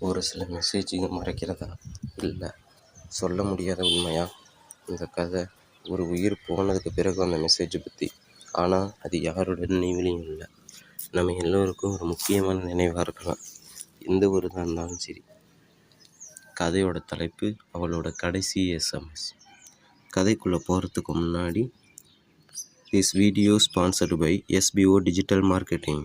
ஒரு சில மெசேஜுங்க மறைக்கிறதா இல்லை சொல்ல முடியாத உண்மையா? இந்த கதை ஒரு உயிர் போனதுக்கு பிறகு அந்த மெசேஜை பற்றி ஆனால் அது யாரோட நினைவுலையும் இல்லை. நம்ம எல்லோருக்கும் ஒரு முக்கியமான நினைவாக இருக்கலாம். எந்த ஒரு தான் இருந்தாலும் சரி. கதையோட தலைப்பு அவளோட கடைசி எஸ்எம்எஸ் கதைக்குள்ளே போகிறதுக்கு முன்னாடி this video sponsored by SBO digital marketing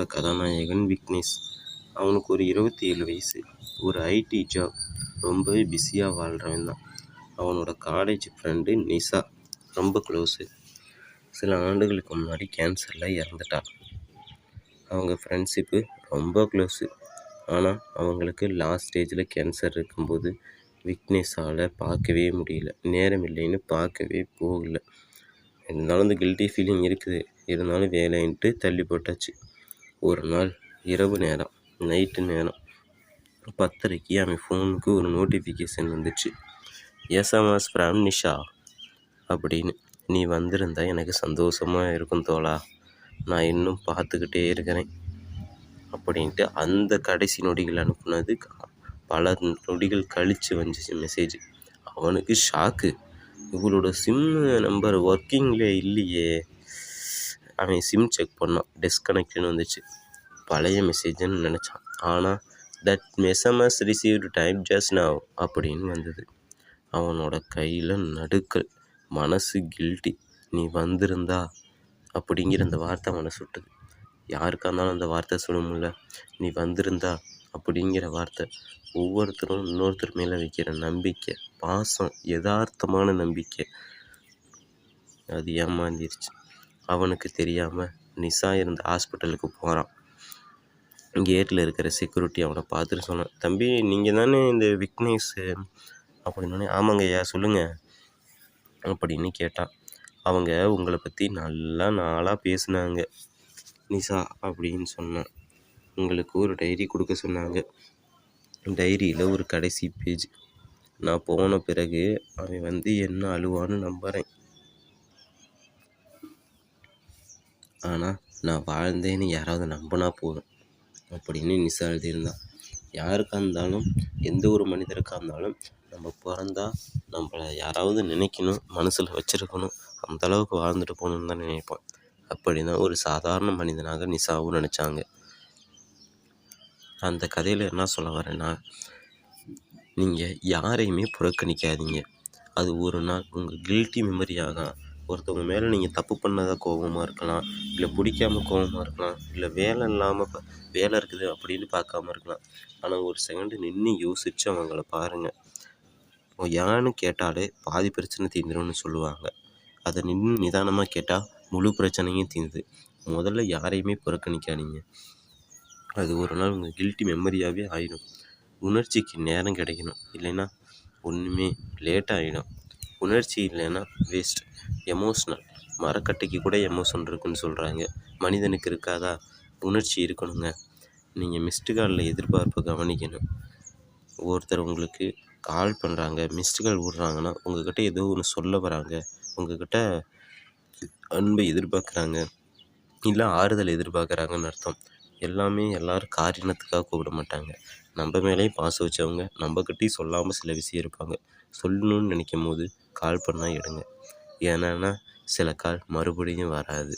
அவனோட கதாநாயகன் விக்னேஷ். அவனுக்கு ஒரு இருபத்தி ஏழு வயசு. ஒரு ஐடி ஜாப். ரொம்பவே பிஸியாக வாழ்கிறவன் தான். அவனோட காலேஜ் ஃப்ரெண்டு நிஷா. ரொம்ப க்ளோஸு சில ஆண்டுகளுக்கு முன்னாடி கேன்சரில் இறந்துட்டான் அவங்க ஃப்ரெண்ட்ஷிப்பு ரொம்ப க்ளோஸு ஆனால் அவங்களுக்கு லாஸ்ட் ஸ்டேஜில் கேன்சர் இருக்கும்போது விக்னேஷால் பார்க்கவே முடியல. நேரம் இல்லைன்னு பார்க்கவே போகல. இருந்தாலும் அந்த கில்ட்டி ஃபீலிங் இருக்குது. இருந்தாலும் வேலைன்ட்டு தள்ளி போட்டாச்சு. ஒரு நாள் இரவு நேரம் நைட்டு நேரம். பத்தரைக்கு அவன் ஃபோனுக்கு ஒரு நோட்டிஃபிகேஷன் வந்துச்சு. எஸ்எம்எஸ் ஃப்ரம் நிஷா அப்படின்னு. நீ வந்திருந்தா எனக்கு சந்தோஷமாக இருக்கும் தோழா. நான் இன்னும் பார்த்துக்கிட்டே இருக்கிறேன் அப்படின்ட்டு அந்த கடைசி நொடிகள் அனுப்புனது பல நொடிகள் கழித்து வந்துச்சு மெசேஜ் அவனுக்கு ஷாக்கு இவளோட சிம் நம்பர் ஒர்க்கிங்கில் இல்லையே. அவன் சிம் செக் பண்ணான். டிஸ்கனெக்ட்னு வந்துச்சு. பழைய மெசேஜ்னு நினச்சான். ஆனால் that messages received time just now அப்படின்னு வந்தது. அவனோட கையில் நடுக்கல் மனசு கில்ட்டி நீ வந்திருந்தா அப்படிங்கிற அந்த வார்த்தை அவனை சுட்டுது. யாருக்கா இருந்தாலும் அந்த வார்த்தை சொல்ல முடியல நீ வந்திருந்தா அப்படிங்கிற வார்த்தை ஒவ்வொருத்தரும் இன்னொருத்தர் மேலே வைக்கிற நம்பிக்கை பாசம் யதார்த்தமான நம்பிக்கை அது ஏமாந்திருச்சு. அவனுக்கு தெரியாமல் நிஷா இருந்த ஹாஸ்பிட்டலுக்கு போகிறான் கேட்டில் இருக்கிற செக்யூரிட்டி அவனை பார்த்துட்டு சொன்னான் தம்பி நீங்கள் தானே இந்த விக்னேஷு அப்படின்னோடனே ஆமாங்க ஐயா சொல்லுங்கள் அப்படின்னு கேட்டான். அவங்க உங்களை பற்றி நல்லா நாளாக பேசுனாங்க நிஷா அப்படின்னு சொன்னான். உங்களுக்கு ஒரு டைரி கொடுக்க சொன்னாங்க. டைரியில் ஒரு கடைசி பேஜ் நான் போன பிறகு அவன் வந்து என்ன அழுவான்னு நம்புகிறேன் ஆனால் நான் வாழ்ந்தேன்னு யாராவது நம்பினா போதும். அப்படின்னு நிஷா எழுதியிருந்தான் யாருக்காக இருந்தாலும் எந்த ஒரு மனிதருக்காக இருந்தாலும் நம்ம பிறந்தா நம்மளை யாராவது நினைக்கணும் மனசில் வச்சுருக்கணும். அந்த அளவுக்கு வாழ்ந்துட்டு போகணுன்னு தான் நினைப்போம். அப்படி தான் ஒரு சாதாரண மனிதனாக நிஷாவும் நினச்சாங்க. அந்த கதையில் என்ன சொல்ல வரேன்னா நீங்கள் யாரையுமே புறக்கணிக்காதீங்க. அது ஒரு நாள் உங்கள் கில்ட்டி மெமரியாக ஒருத்தவங்க மேலே நீங்கள் தப்பு பண்ணதாக கோபமாக இருக்கலாம். இல்லை பிடிக்காம கோபமாக இருக்கலாம். இல்லை வேலை இல்லாமல் ப- வேலை இருக்குது அப்படின்னு பார்க்காம இருக்கலாம். ஆனால் ஒரு செகண்டு நின்று யோசித்து அவங்கள பாருங்கள் ஏன்னு கேட்டாலே பாதி பிரச்சனை தீந்துரும்னு சொல்லுவாங்க. அதை நின்று நிதானமாக கேட்டால் முழு பிரச்சனையும் தீர்ந்து முதல்ல யாரையுமே புறக்கணிக்காதீங்க. அது ஒரு நாள் உங்கள் கில்ட்டி மெமரியாகவே ஆயிடும். உணர்ச்சிக்கு நேரம் கிடைக்கணும். இல்லைன்னா ஒன்றுமே லேட் ஆகிடும் உணர்ச்சி இல்லைன்னா வேஸ்ட் எமோஷ்னல் மரக்கட்டைக்கு கூட எமோஷன் இருக்குன்னு சொல்கிறாங்க மனிதனுக்கு இருக்காதா? உணர்ச்சி இருக்கணுங்க. நீங்கள் மிஸ்டு காலில் எதிர்பார்ப்பை கவனிக்கணும். ஒருத்தர் உங்களுக்கு கால் பண்ணுறாங்க மிஸ்டு கால் விடுறாங்கன்னா உங்ககிட்ட ஏதோ ஒன்று சொல்ல வராங்க. உங்ககிட்ட அன்பை எதிர்பார்க்குறாங்க. இல்லை ஆறுதல் எதிர்பார்க்குறாங்கன்னு அர்த்தம். எல்லாமே எல்லோரும் காரியத்துக்காக கூப்பிட மாட்டாங்க. நம்ம மேலேயும் பாசம் வச்சவங்க நம்மக்கிட்டையும் சொல்லாமல் சில விஷயம் இருப்பாங்க. சொல்லணும்னு நினைக்கும் போது கால் பண்ணால் எடுங்க. ஏன்னா சில கால் மறுபடியும் வராது.